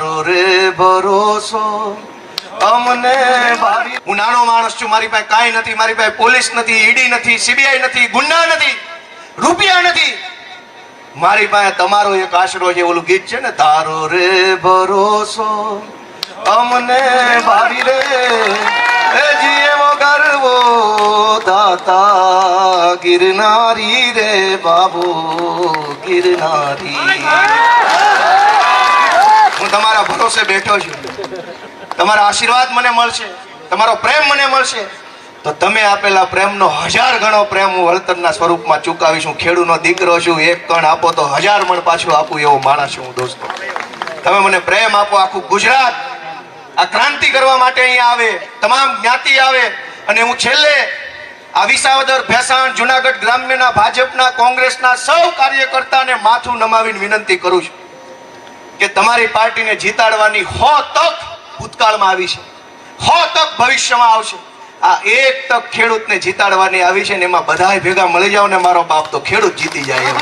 તારો રે ભરોસો. અમને ભાવી હું નાનો માણસ છું, મારી પાસે કાંઈ નથી, મારી પાસે પોલીસ નથી, ઈડી નથી, સીબીઆઈ નથી, ગુંડા નથી, રૂપિયા નથી. મારી પાસે તમારો એક આશરો છે, ઓલું ગીત છે ને, તારો રે ભરોસો. અમને ભાવી રે. એ જીવો ગરવો, દાતા ગિરનારી રે બાબુ, ગિરનારી. તમારા ભરોસે બેઠો છું. તમારા આશીર્વાદ મને મળશે. તમારો પ્રેમ મને મળશે. તો તમે આપેલા પ્રેમનો હજાર ગણો પ્રેમ હું વળતરના સ્વરૂપમાં ચૂકાવીશ. હું ખેડૂનો દીકરો છું. એક કણ આપો તો હજાર મણ પાછું આપું એવો માણસ છું હું, દોસ્તો. તમે મને પ્રેમ આપો. આખું ગુજરાત આ ક્રાંતિ કરવા માટે અહીંયા આવે. તમામ જ્ઞાતિ આવે. અને હું છેલ્લે આ વિસાવદર ભેસાણ જુનાગઢ ગ્રામ્યના ભાજપના કોંગ્રેસના સૌ કાર્યકર્તાને માથું નમાવીને વિનંતી કરું છું. કે તમારી પાર્ટીને જીતાડવાની હો તક ભૂતકાળમાં આવી છે. હો તક ભવિષ્યમાં આવશે. આ એક તક ખેડૂતને જીતાડવાની આવી છે ને એમાં બધાય ભેગા મળી જાવ ને મારો બાપ તો ખેડૂત જીતી જાય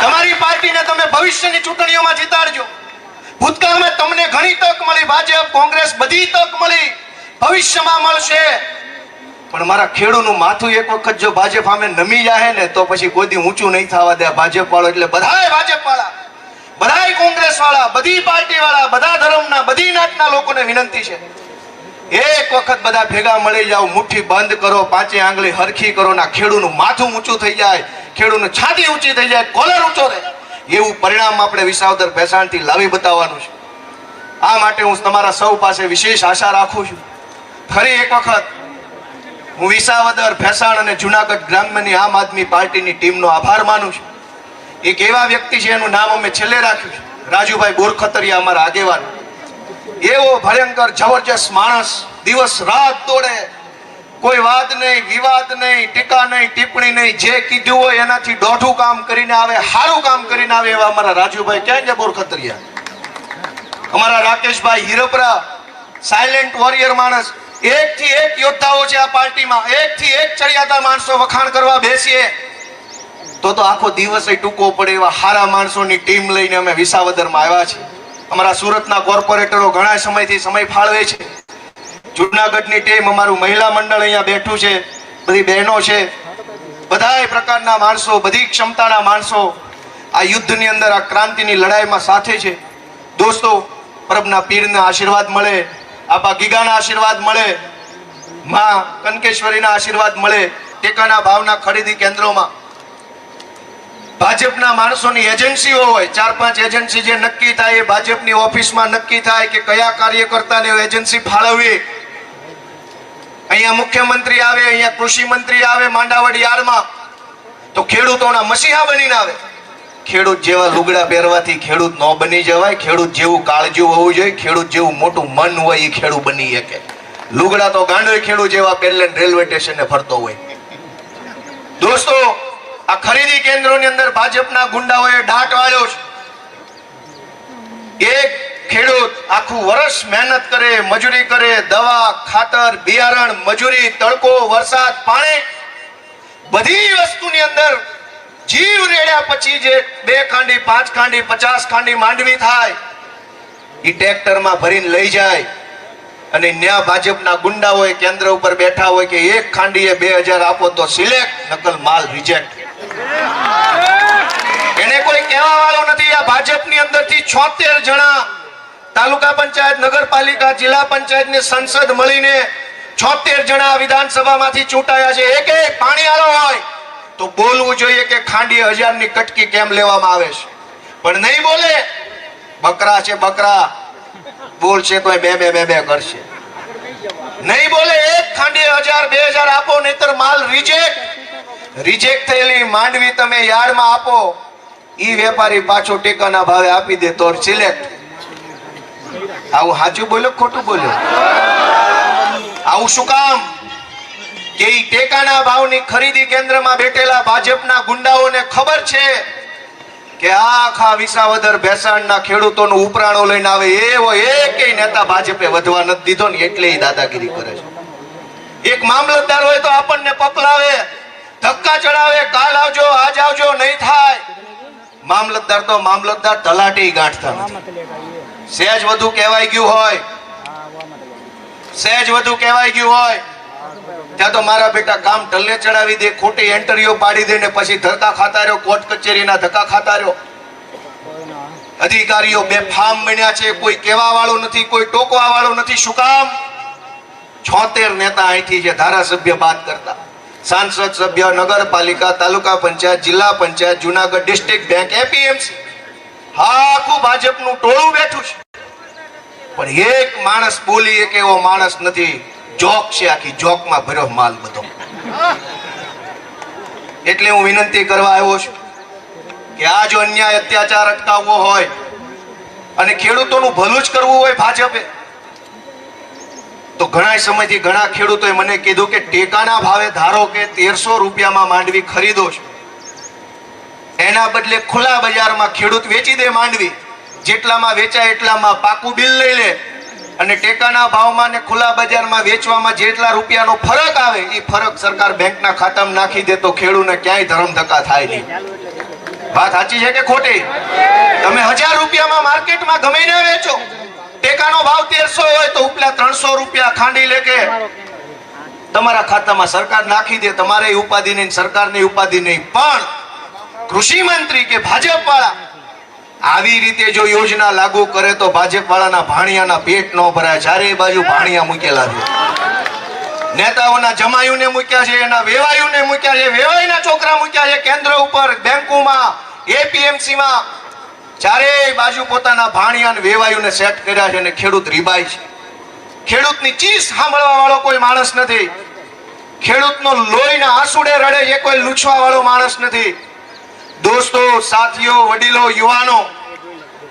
તમારી પાર્ટીને તમે ભવિષ્યની ચૂંટણીઓમાં જીતાડજો. ભૂતકાળમાં તમને ઘણી તક મળી, ભાજપ, કોંગ્રેસ બધી તક મળી. ભવિષ્યમાં મળશે. પણ મારા ખેડૂતનું માથું એક વખત જો ભાજપ સામે નમી જાય ને તો પછી કોઈ દી ઊંચું નહીં થવા દે. ભાજપ વાળો એટલે બધાય ભાજપ વાળા બધાય કોંગ્રેસ વાળા બધી પાર્ટી વાળા બધા ધર્મના, બધી નાતના લોકોને વિનંતી છે. એક વખત બધા ભેગા મળી જાઓ, મુઠ્ઠી બંધ કરો, પાંચે આંગળી હરખી કરો, ના ખેડૂતનું માથું ઊંચું થઈ જાય ખેડૂતનું છાતી ઊંચી થઈ જાય, કોલર ઊંચો રહે. એવું પરિણામ આપણે વિસાવદર ભેસાણથી લાવી બતાવવાનું છે. આ માટે હું તમારા સૌ પાસે વિશેષ આશા રાખું છું. ફરી એક વખત હું વિસાવદર, ભેસાણ અને જુનાગઢ ગ્રામ્યની આમ આદમી પાર્ટીની ટીમનો આભાર માનું છું. એક એવા વ્યક્તિ છે એનું નામ અમે છેલ્લે રાખ્યું છે. રાજુભાઈ બોરખતરિયા અમારા આગેવાન. એવો ભયંકર, જબરજસ્ત માણસ દિવસ રાત દોડે. કોઈ વાત નહીં, વિવાદ નહીં, ટીકા નહીં, ટિપ્પણી નહીં, જે કીધું હોય એનાથી દોઢું કામ કરીને આવે સારું કામ કરીને આવે એવા અમારા રાજુભાઈ. ક્યાં છે બોરખતરિયા? અમારા રાકેશભાઈ હિરપરા સાયલેન્ટ વોરિયર માણસ. એક થી એક યોદ્ધાઓ છે આ પાર્ટીમાં. એક થી એક ચડિયાતા માણસો વખાણ કરવા બેસીએ. તો તો આખો દિવસ ટૂંકો પડે એવા હારા માણસોની ટીમ લઈને અમે વિસાવદરમાં આવ્યા છીએ. અમારા સુરતના કોર્પોરેટરો ઘણા સમયથી સમય ફાળવે છે. જુનાગઢની ટીમ અમારું મહિલા મંડળ અહીંયા બેઠું છે. બધી બહેનો છે. બધાય પ્રકારના માણસો, બધી ક્ષમતાના માણસો આ યુદ્ધની અંદર, આ ક્રાંતિની લડાઈમાં સાથે છે. દોસ્તો, પરબના પીરના આશીર્વાદ મળે, આપા ગીગાના આશીર્વાદ મળે, માં કનકેશ્વરીના આશીર્વાદ મળે, ટેકાના ભાવના ખરીદી કેન્દ્રોમાં. ભાજપના માણસોની એજન્સીઓ હોય, ચાર પાંચ એજન્સી જે નક્કી થાય, એ ભાજપની ઓફિસમાં નક્કી થાય કે કયા કાર્યકર્તાને એજન્સી ફાળવવી. અહીંયા મુખ્યમંત્રી આવે, અહીંયા કૃષિ મંત્રી આવે માંડાવડી આરમાં તો ખેડૂતોના મસીહા બનીને આવે. ખેડૂત જેવા લુગડા પહેરવાથી ખેડૂત ન બની જવાય, ખેડૂત જેવું કાળજું હોવું જોઈએ, ખેડૂત જેવું મોટું મન હોય એ ખેડૂત બની શકે. લુગડા તો ગાંડો ખેડૂત જેવા પહેરલે રેલવે સ્ટેશને ફરતો હોય. દોસ્તો આ ખરીદી કેન્દ્રોની અંદર ભાજપના ગુંડાઓએ ડાટ વાળ્યો છે. એક ખેડૂત આખું વર્ષ મહેનત કરે, મજૂરી કરે, દવા, ખાતર, બિયારણ, મજૂરી, તડકો, વરસાદ, પાણી, બધી વસ્તુની અંદર જીવ રેડ્યા પછી જે બે ખાંડી, પાંચ ખાંડી, પચાસ ખાંડી માંડવી થાય, એ ટ્રેક્ટરમાં ભરીને લઈ જાય. અને ન્યા ભાજપના ગુંડા હોય કેન્દ્ર ઉપર બેઠા હોય કે એક ખાંડીએ બે હજાર આપો તો સિલેક્ટ, નકલ માલ રિજેક્ટ એને કોઈ કહેવા વાળો નથી. આ ભાજપની અંદરથી છોતેર જણા તાલુકા પંચાયત, નગરપાલિકા, જિલ્લા પંચાયત ને સંસદ મળીને છોતેર જણા વિધાનસભામાંથી ચૂંટાયા છે. એક એક પાણી આલો હોય તો બોલવું જોઈએ કે ખાંડી હજારની કટકી કેમ લેવામાં આવે છે. પણ નહીં બોલે, બકરા છે બકરા બોલશે તો બે બે બે બે કરશે. નહીં બોલે, એક ખાંડી હજાર, બે હજાર આપો, નહીતર માલ રિજેક્ટ રિજેક્ટ થયેલી માંડવી તમે યાર્ડમાં આપો. ઈ વેપારી પાછો ટેકાના ભાવે આપી દે, તો સિલેક્ટ આવું સાચું બોલ્યો ખોટું બોલ્યો? આવું શું કામ? કે એ ટેકાના ભાવની ખરીદી કેન્દ્રમાં બેઠેલા ભાજપના ગુંડાઓને ખબર છે કે આખા વિસાવદર ભેસાણના ખેડૂતોનું ઉપરાણો લઈને આવે એવો એકેય નેતા ભાજપે વધવા નથી દીધો ને એટલે દાદાગીરી કરે છે. એક મામલતદાર હોય તો આપણને પકલાવે ધક્કા ચડાવે, કાલ આવજો, આજ આવજો, નહીં થાય. મામલતદાર તો મામલતદાર તલાટી ગાંઠતા સહેજ વધુ કહેવાય ગયું હોય. સહેજ વધુ કહેવાય ગયું હોય. ત્યાં તો મારા બેટા કામ ટલ્લે ચડાવી દે, ખોટી એન્ટરીઓ પાડી દે ને પછી ધક્કા ખાતા રહ્યો કોર્ટ કચેરીના ધક્કા ખાતા રહ્યો અધિકારીઓ બે ફાર્મ બન્યા છે, કોઈ કહેવા વાળું નથી, કોઈ ટોકવા વાળું નથી. શું કામ? છોતેર નેતા અહીંથી છે ધારાસભ્ય બાદ કરતા. સાંસદ સભ્ય નગરપાલિકા, તાલુકા પંચાયત, જિલ્લા panchayat, Junagadh district bank, APMC. આખું ભાજપનું ટોળું બેઠું છે. પણ એક માણસ બોલી એક એવો માણસ નથી. જોક છે આખી, જોકમાં ભર્યો માલ બધો. એટલે હું વિનંતી કરવા આવ્યો છું કે આ જો અન્યાય, અત્યાચાર અટકાવવો હોય અને ખેડૂતોનું ભલું જ કરવું હોય ભાજપે તો ઘણા સમયથી ઘણા ખેડૂતોએ મને કીધું કે ટેકાના ભાવે ધારો કે તેરસો રૂપિયામાં માંડવી ખરીદો છો. એના બદલે ખુલ્લા બજારમાં ખેડૂત વેચી દે માંડવી. જેટલામાં વેચાય એટલામાં પાકું બિલ લઈ લે. અને ટેકાના ભાવમાં ને ખુલ્લા બજારમાં વેચવામાં જેટલા રૂપિયાનો ફરક આવે, એ ફરક સરકાર બેંકના ખાતામાં નાખી દે તો ખેડૂતને ક્યાંય ધરમ ધક્કા થાય નહીં. વાત સાચી છે કે ખોટી? તમે હજાર રૂપિયામાં માર્કેટમાં ગમે ને વેચો. ટેકાનો ભાવ તેરસો હોય તો ઉપલા ત્રણસો રૂપિયા ખાંડી લે કે તમારા ખાતામાં સરકાર નાખી દે તમારે ઉપાધિ નહીં સરકારની ઉપાધિ નહીં. પણ કૃષિ મંત્રી કે ભાજપ વાળા આવી રીતે જો યોજના લાગુ કરે તો ભાજપ વાળાના ભાણિયાના પેટ ન ભરાય. ચારે બાજુ ભાણિયા મૂકેલા છે. નેતાઓના જમાયુને મૂક્યા છે એના વેવાયુને મૂક્યા છે વેવાઈના છોકરા મૂક્યા છે. કેન્દ્ર ઉપર બેંકોમાં એપીએમસી માં ચારેય બાજુ પોતાના ભાણિયા વેવાયુને સેટ કર્યા છે અને ખેડૂત રીબાય છે. ખેડૂતની ચીસ સાંભળવા વાળો કોઈ માણસ નથી. ખેડૂતનો લોહીના આંસુડે રડે એ કોઈ લૂછવા વાળો માણસ નથી. દોસ્તો, સાથીઓ, વડીલો, યુવાનો,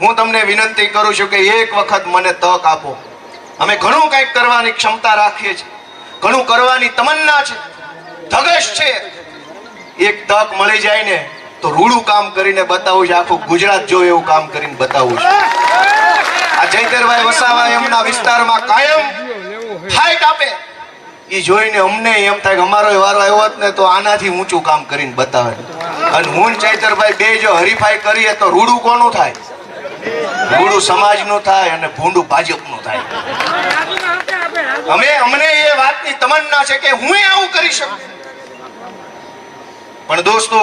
હું તમને વિનંતી કરું છું કે એક વખત મને તક આપો. અમે ઘણું કંઈક કરવાની ક્ષમતા રાખીએ છીએ. ઘણું કરવાની તમન્ના છે. ધગશ છે. એક તક મળી જાય ને તો રૂડું કામ કરીને બતાવું છે, આખું ગુજરાત જો એવું કામ કરીને બતાવું છે. આ જયકરભાઈ વસાવા એમના વિસ્તારમાં કાયમ ફાઇટ આપે. એ જોઈને અમને એમ થાય કે અમારો વારો આવ્યો હોત ને તો આનાથી ઊંચું કામ કરીને બતાવે. અને હું ચૈતરભાઈ બે જો હરીફાઈ કરીએ તો રૂડું કોનું થાય? રૂડું સમાજનું થાય અને ભૂંડું ભાજપનું થાય. અમે, અમને એ વાતની તમન્ના છે કે હું આવું કરી શકું. પણ દોસ્તો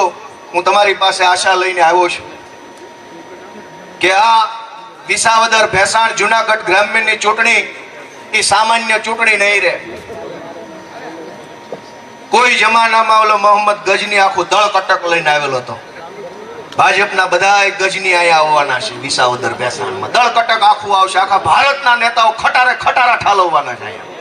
હું તમારી પાસે આશા લઈને આવ્યો છું કે આ વિસાવદર ભેસાણ જુનાગઢ ગ્રામ્યની ચૂંટણી એ સામાન્ય ચૂંટણી નહીં રહે. કોઈ જમાનામાં ઓલો મોહમ્મદ ગજની આખું દળ કટક લઈને આવેલો હતો. ભાજપના બધા ગજની અહીંયા આવવાના છે વિસાવદર ભેસાણમાં. દળ કટક આખું આવશે. આખા ભારતના નેતાઓ ખટારે ખટારા ઠાલવવાના છે અહીંયા.